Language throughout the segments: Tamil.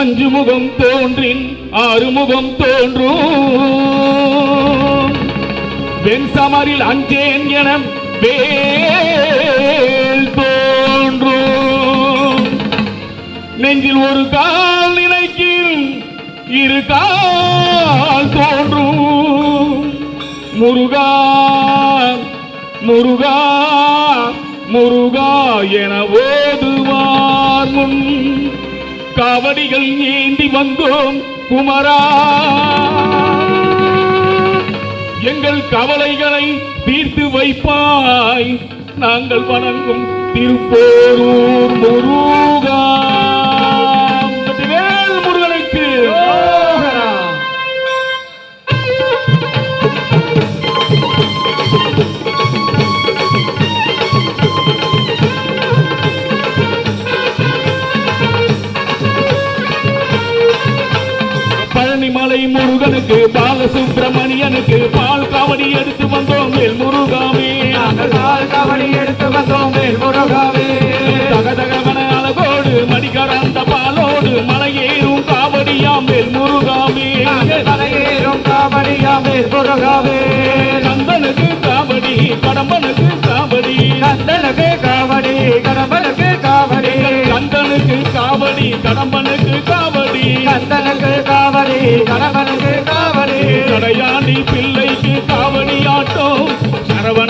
அஞ்சு முகம் தோன்றின் ஆறு முகம் தோன்றும். வெண் சமரில் அஞ்சேன் என வேல் தோன்றும். நெஞ்சில் ஒரு கால் நினைக்கில் இரு கால் தோன்றும். முருகா முருகா முருகா என ஓதுவார் முன். காவடிகள் ஏந்தி வந்தோம் குமரா. எங்கள் கவலைகளை தீர்த்து வைப்பாய் நாங்கள் வணங்கும் திருப்போரூர் முருகனுக்கு பாலசுப்பிரமணியனுக்கு பால் காவடி எடுத்து வந்தோம் முருகாவே. நாங்கள் பால் கவடி எடுத்து வந்தோம் வேல் முருகாவே. தகதகவன அழகோடு மடிகரந்த பாலோடு மலையேறும் காவடியாம் வேல் முருகாவே. நாங்கள் தலையேறும் காவடியா வேல் முருகாவே. கந்தனுக்கு காவடி கடம்பனுக்கு காவடி. கந்தனுக்கு காவடி கடம்பனுக்கு காவடி. கந்தனுக்கு காவடி கடம்பனுக்கு காவடி. கந்தனுக்கு காவடி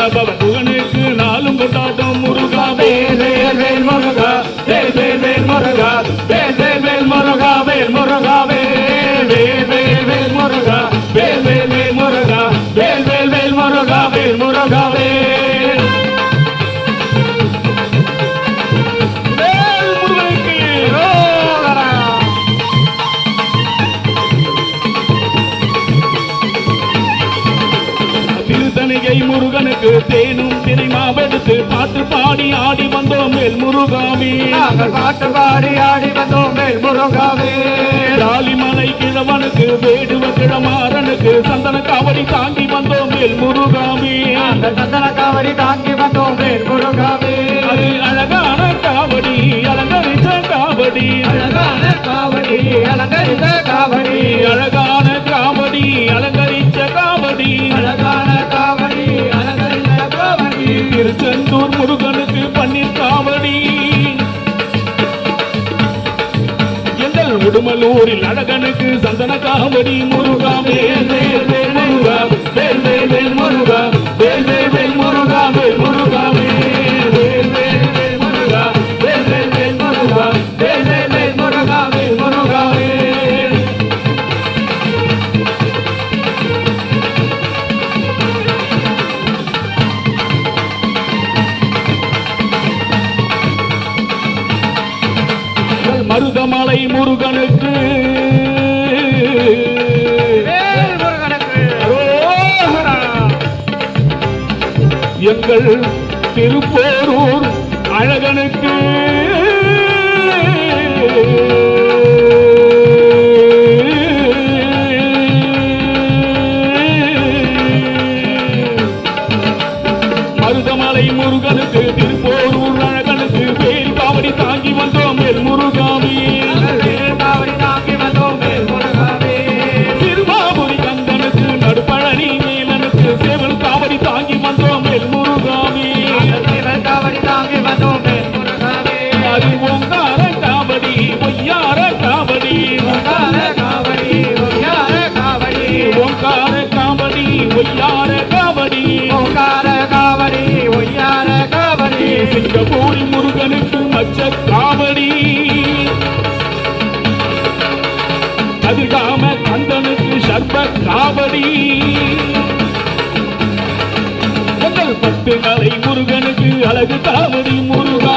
ಸಂತಾಪ திருத்தணிகை முருகனுக்கு தேனும் தினை மாவெடுத்து பாட்டு பாடி ஆடி வந்தோம் மேல் முருகாவே நாங்கள் பாட்டு பாடி ஆடி வந்தோம் வேல் முருகாவே காளிமலை கிழவனுக்கு வேடுவ கிழமாறனுக்கு சந்தன காவடி தாங்கி வந்தோம் மேல் முருகாவே நாங்கள் சந்தன காவடி தாங்கி வந்தோம் வேல் முருகாவே அது அழகான காவடி அலங்கரிச்ச காவடி. அழகான காவடி அலங்கரித்த காவடி. அழகான எங்கள் அழகனுக்கு சந்தன காவடி முருகா வேல் வேல் முருகா முருகா மருதமலை முருகனுக்கு. எங்கள் திருப்போரூர் அழகனுக்கு. மருதமலை முருகனுக்கு திருப்போரூர் அழகனுக்கு தாங்கி வந்தோம் மேல் முருகனுக்கு மச்ச காவடி அதிகாம கந்தனுக்கு சர்ப காவடி. உங்கள் பத்து மலை முருகனுக்கு அழகு காவடி முருகா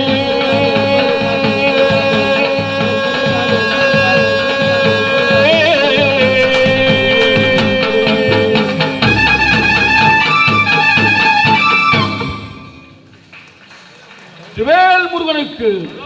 嗯